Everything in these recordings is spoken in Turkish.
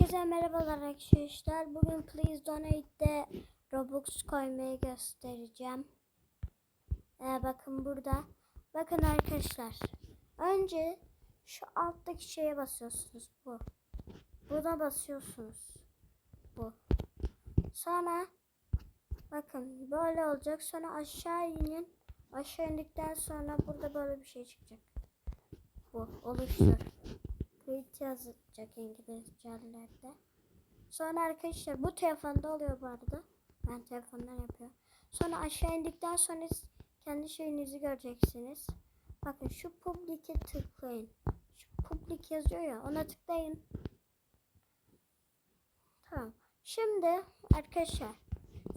Herkese merhabalar arkadaşlar. Bugün Please Donate'de Robux koymayı göstereceğim. Ee, bakın burada. Bakın arkadaşlar. Önce şu alttaki şeye basıyorsunuz. Bu. Buna basıyorsunuz. Bu. Sonra bakın böyle olacak. Sonra aşağı inin. Aşağı indikten sonra burada böyle bir şey çıkacak. Bu. Oluştur. Tweet yazacak İngilizcelerde. Sonra arkadaşlar bu telefonda oluyor bu arada. Ben telefondan yapıyorum. Sonra aşağı indikten sonra kendi şeyinizi göreceksiniz. Bakın şu public'e tıklayın. Şu public yazıyor ya ona tıklayın. Tamam. Şimdi arkadaşlar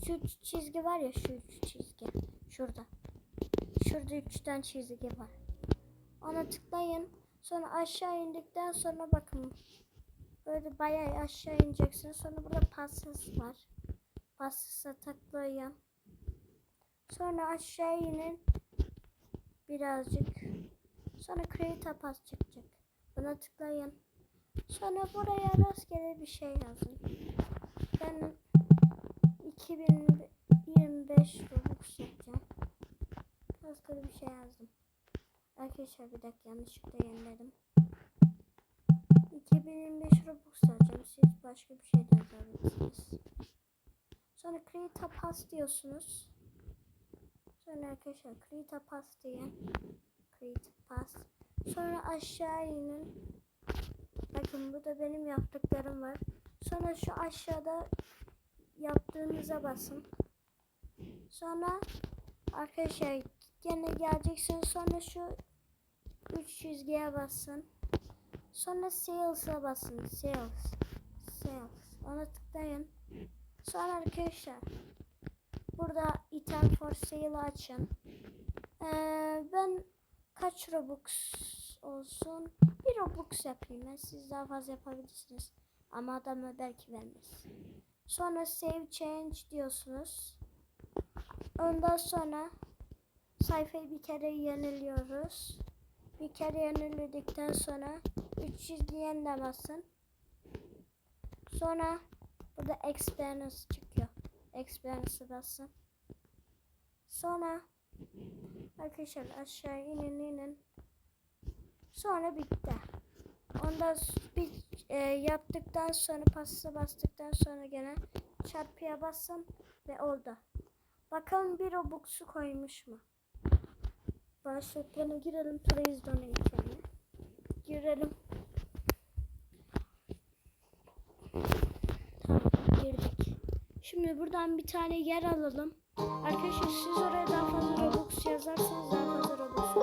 şu çizgi var ya şu çizgi. Şurada. Şurada üç tane çizgi var. Ona tıklayın. Sonra aşağı indikten sonra bakın. Böyle bayağı aşağı ineceksiniz. Sonra burada passes var. Passes'a tıklayın. Sonra aşağı inin. Birazcık. Sonra create a pass çıkacak. Buna tıklayın. Sonra buraya rastgele bir şey yazın. Ben 2025 Robux yapacağım. Rastgele bir şey yazdım. Arkadaşlar bir dakika yanlışlıkla yeniledim. 2025 Robux alacağım. Siz başka bir şey de yazabilirsiniz. Sonra Create a Pass diyorsunuz. Sonra arkadaşlar Create a Pass diyen. Create a Pass. Sonra aşağı inin. Bakın bu da benim yaptıklarım var. Sonra şu aşağıda yaptığınıza basın. Sonra arkadaşlar gene geleceksiniz. Sonra şu 3 çizgiye basın. Sonra sales'a basın. Sales. Sales. Ona tıklayın. Sonra arkadaşlar burada item for sale açın. Ee, ben kaç robux olsun? Bir robux yapayım ben. Siz daha fazla yapabilirsiniz. Ama adamı belki vermez. Sonra save change diyorsunuz. Ondan sonra sayfayı bir kere yeniliyoruz. Bir kere yeniledikten sonra 3 çizgi yeniden basın. Sonra burada experience çıkıyor. Experience'ı basın. Sonra arkadaşlar aşağı inin inin. Sonra bitti. Ondan bir e, yaptıktan sonra pasta bastıktan sonra gene çarpıya basın ve oldu. Bakalım bir Robux'u koymuş mu? Başlıklarına girelim. Tura izlemek yani. Girelim. Tamam girdik. Şimdi buradan bir tane yer alalım. Arkadaşlar siz oraya daha fazla Robux yazarsanız daha fazla Robux